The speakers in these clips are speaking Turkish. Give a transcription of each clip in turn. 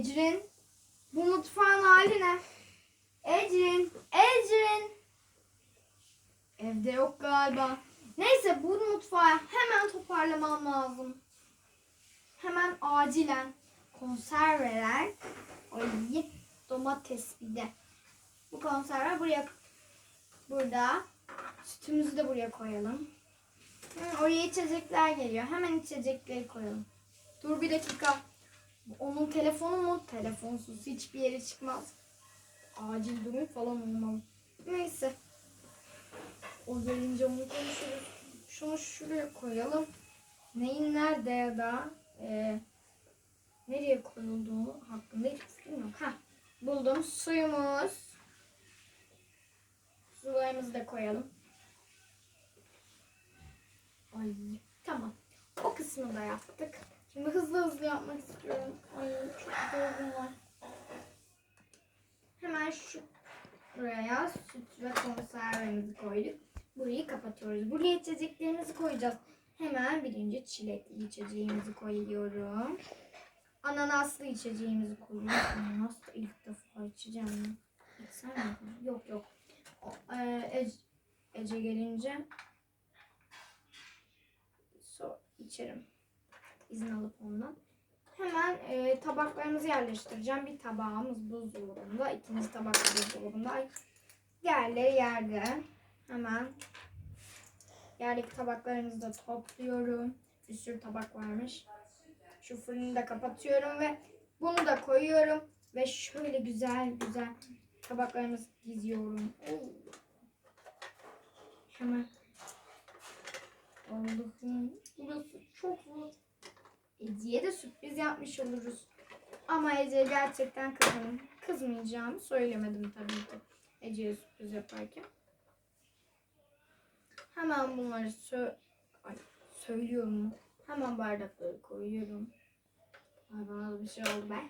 Ecrin. Bu mutfağın hali ne? Ecrin. Ecrin. Evde yok galiba. Neyse bu mutfağı hemen toparlamam lazım. Hemen acilen konserveler. Ay domates bir de. Bu konserve buraya burada. Sütümüzü de buraya koyalım. Hı, oraya içecekler geliyor. Hemen içecekleri koyalım. Dur bir dakika. Onun telefonu mu? Telefonsuz hiçbir yere çıkmaz. Acil durum falan olmalı. Neyse. O gelince onu konuşuruz. Şunu şuraya koyalım. Neyin nerede ya da e, nereye koyulduğu hakkında hiç fikrim yok. Heh, buldum. Suyumuz. Sularımızı da koyalım. Ay tamam. O kısmını da yaptık. Şimdi hızlı hızlı yapmak istiyorum. Ay çok yorgun var. Hemen şu buraya süt ve konservemizi koyduk. Burayı kapatıyoruz. Buraya içeceklerimizi koyacağız. Hemen birinci çilekli içeceğimizi koyuyorum. Ananaslı içeceğimizi koyuyorum. Ananas da ilk defa içeceğim. İçsem mi? Yok yok. E, Ece, Ece gelince so, içerim. İzin alıp ondan. Hemen e, tabaklarımızı yerleştireceğim. Bir tabağımız buzdolabında. ikinci tabak da buzdolabında. Ay, Diğerleri yerde. Hemen yerdeki tabaklarımızı da topluyorum. Bir sürü tabak varmış. Şu fırını da kapatıyorum ve bunu da koyuyorum. Ve şöyle güzel güzel tabaklarımızı diziyorum. Hemen. Allah'ım. Burası çok zor. Ece'ye de sürpriz yapmış oluruz. Ama Ece gerçekten kızım. Kızmayacağımı söylemedim tabii ki. Ece'ye sürpriz yaparken. Hemen bunları sö Ay, söylüyorum. Hemen bardakları koyuyorum. Ay bana da bir şey oldu be.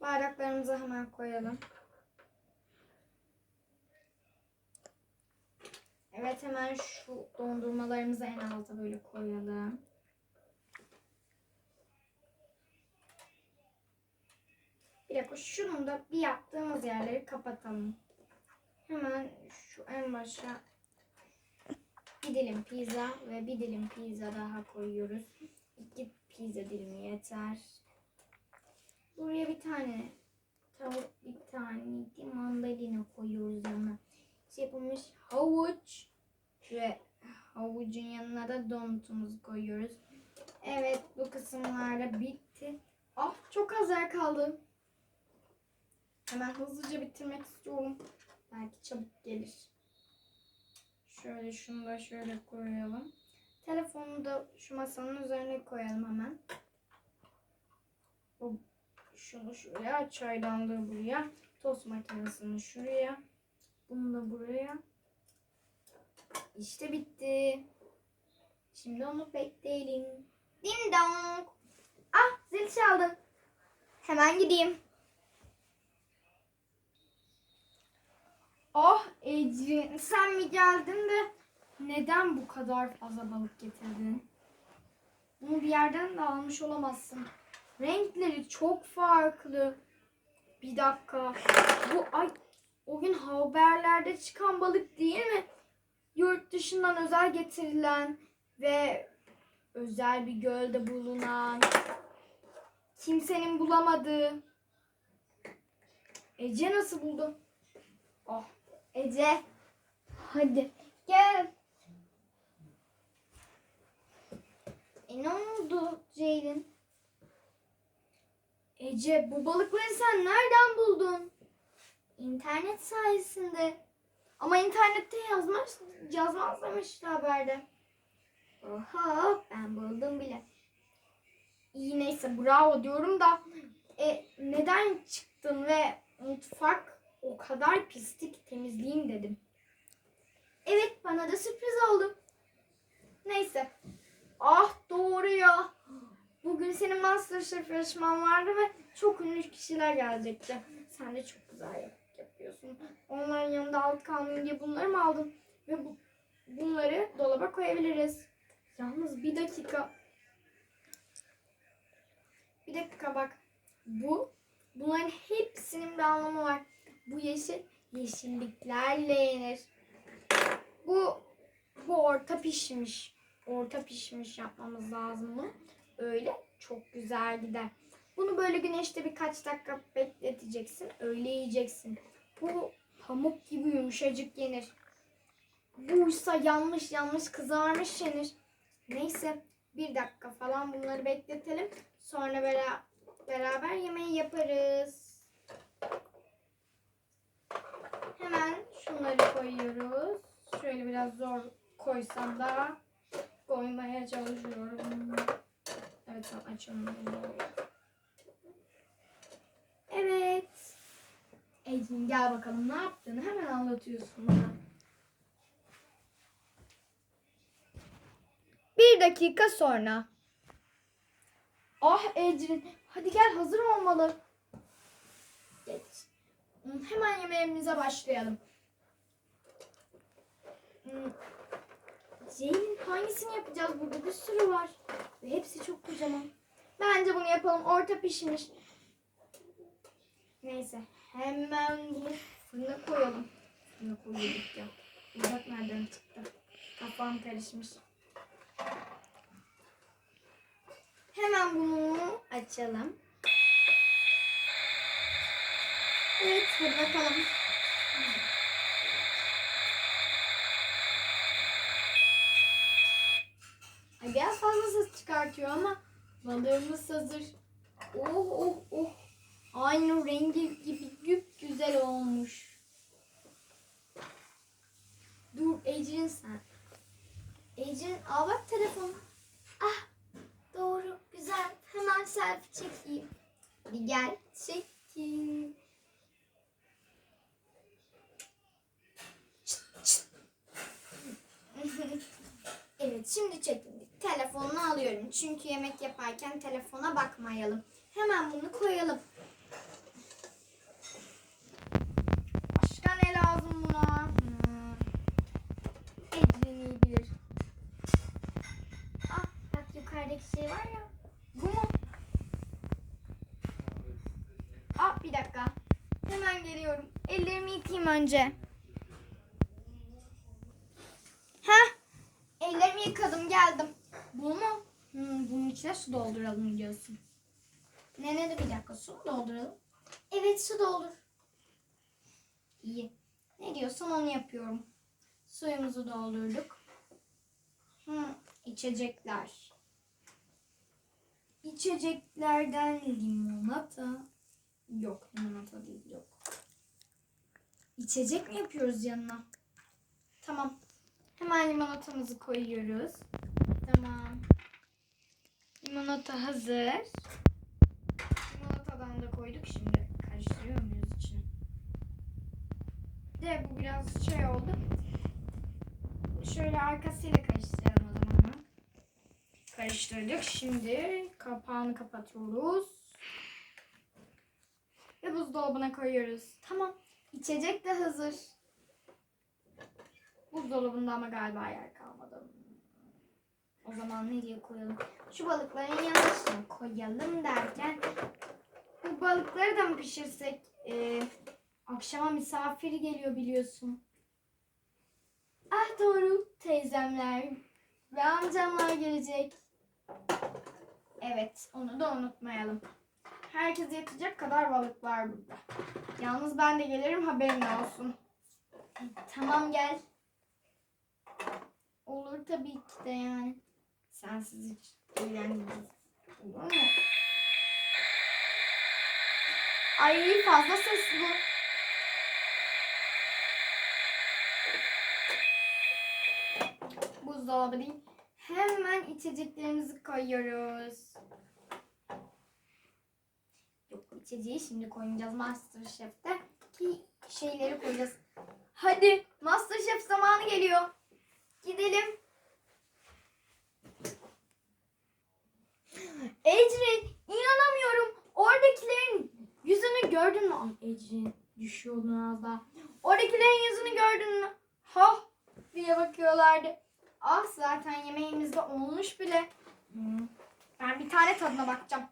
Bardaklarımızı hemen koyalım. Evet hemen şu dondurmalarımızı en alta böyle koyalım. Bir dakika şunun da bir yaptığımız yerleri kapatalım. Hemen şu en başa bir dilim pizza ve bir dilim pizza daha koyuyoruz. İki pizza dilimi yeter. Buraya bir tane tavuk, bir tane mandalina koyuyoruz yanına. Şey yapılmış havuç ve havucun yanına da donutumuzu koyuyoruz. Evet bu kısımlarda bitti. Ah çok az yer kaldı. Hemen hızlıca bitirmek istiyorum. Belki çabuk gelir. Şöyle şunu da şöyle koyalım. Telefonu da şu masanın üzerine koyalım hemen. Bu şunu şuraya, çaydanlığı buraya, tost makinesini şuraya, bunu da buraya. İşte bitti. Şimdi onu bekleyelim. Ding dong. Ah zil çaldı. Hemen gideyim. Oh Ecrin sen mi geldin de neden bu kadar fazla balık getirdin? Bunu bir yerden de almış olamazsın. Renkleri çok farklı. Bir dakika. Bu ay o gün haberlerde çıkan balık değil mi? Yurt dışından özel getirilen ve özel bir gölde bulunan kimsenin bulamadığı Ece nasıl buldu? Oh Ece hadi gel. E ne oldu Ceylin? Ece bu balıkları sen nereden buldun? İnternet sayesinde. Ama internette yazmaz, yazmaz demişti haberde. Oha ben buldum bile. İyi neyse bravo diyorum da e, neden çıktın ve mutfak o kadar pislik temizleyeyim dedim. Evet bana da sürpriz oldu. Neyse. Ah doğru ya. Bugün senin Masterchef yarışman vardı ve çok ünlü kişiler gelecekti. Sen de çok güzel yap- yapıyorsun. Onların yanında alt kalmayayım diye bunları mı aldın? Ve bu, bunları dolaba koyabiliriz. Yalnız bir dakika. Bir dakika bak. Bu bunların hepsinin bir anlamı var. Bu yeşil yeşilliklerle yenir. Bu bu orta pişmiş. Orta pişmiş yapmamız lazım bunu. Öyle çok güzel gider. Bunu böyle güneşte birkaç dakika bekleteceksin. Öyle yiyeceksin. Bu pamuk gibi yumuşacık yenir. Buysa yanmış yanmış kızarmış yenir. Neyse bir dakika falan bunları bekletelim. Sonra bera- beraber yemeği yaparız. Hemen şunları koyuyoruz. Şöyle biraz zor koysam da koymaya çalışıyorum. Evet açalım bunu. Evet. Ecin gel bakalım ne yaptığını hemen anlatıyorsun bana. Bir dakika sonra. Ah Ecrin hadi gel hazır olmalı. Geç. Hmm, Hemen yemeğimize başlayalım. Ceylin hangisini yapacağız? Burada bir sürü var. Ve hepsi çok kocaman. Bence bunu yapalım. Orta pişmiş. Neyse. Hemen bunu fırına koyalım. Fırına koyuyorduk ya. Uzak nereden çıktı? Kafam karışmış. Hemen bunu açalım. Evet, hadi bakalım. Ay biraz fazla ses çıkartıyor ama balığımız hazır. Oh oh oh. Aynı rengi gibi güzel olmuş. Dur Ecrin sen. Ecrin al bak telefonu. Ah doğru güzel. Hemen selfie çekeyim. Hadi gel çekeyim. Evet şimdi çektim. Telefonunu alıyorum. Çünkü yemek yaparken telefona bakmayalım. Hemen bunu koyalım. Başka ne lazım buna? Hmm. Ecrin iyi bilir. Ah bak yukarıdaki şey var ya. Bu mu? Ah bir dakika. Hemen geliyorum. Ellerimi yıkayayım önce. Heh. Ellerimi yıkadım geldim. Bu mu? Hmm, bunun içine su dolduralım diyorsun. Ne ne de bir dakika su mu dolduralım? Evet su doldur. İyi. Ne diyorsan onu yapıyorum. Suyumuzu doldurduk. Hı, içecekler. İçeceklerden limonata. Yok limonata değil yok. İçecek mi yapıyoruz yanına? Tamam. Hemen limonatamızı koyuyoruz. Tamam. Limonata hazır. Limonatadan da koyduk şimdi. Karıştırıyor muyuz içine? De bu biraz şey oldu. Şöyle arkasıyla karıştıralım o zaman. Karıştırdık. Şimdi kapağını kapatıyoruz. Ve buzdolabına koyuyoruz. Tamam. İçecek de hazır. Buzdolabında ama galiba yer kalmadı. O zaman nereye koyalım? Şu balıkların yanına koyalım derken bu balıkları da mı pişirsek? Ee, akşama misafiri geliyor biliyorsun. Ah doğru teyzemler ve amcamlar gelecek. Evet onu da unutmayalım. Herkes yatacak kadar balık var burada. Yalnız ben de gelirim haberin olsun. Tamam gel. Olur tabii ki de yani. Sensiz hiç. Olur mu? Ay fazla ses bu. Buzdolabı değil. Hemen içeceklerimizi koyuyoruz. Yok içeceği şimdi koyacağız Masterchef'te. Ki şeyleri koyacağız. Hadi Masterchef zamanı geliyor. Gidelim. Ecrin inanamıyorum. Oradakilerin yüzünü gördün mü? Ay Ecrin düşüyordun az daha. Oradakilerin yüzünü gördün mü? Ha diye bakıyorlardı. Ah zaten yemeğimiz de olmuş bile. Ben bir tane tadına bakacağım.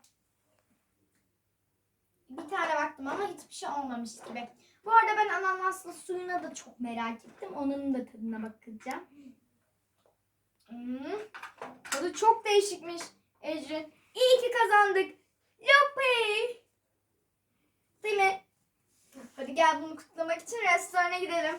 bir tane baktım ama hiçbir şey olmamış gibi. Bu arada ben ananaslı suyuna da çok merak ettim. Onun da tadına bakacağım. Hmm. Tadı çok değişikmiş Ecrin. İyi ki kazandık. Yuppi. Değil mi? Hadi gel bunu kutlamak için restorana gidelim.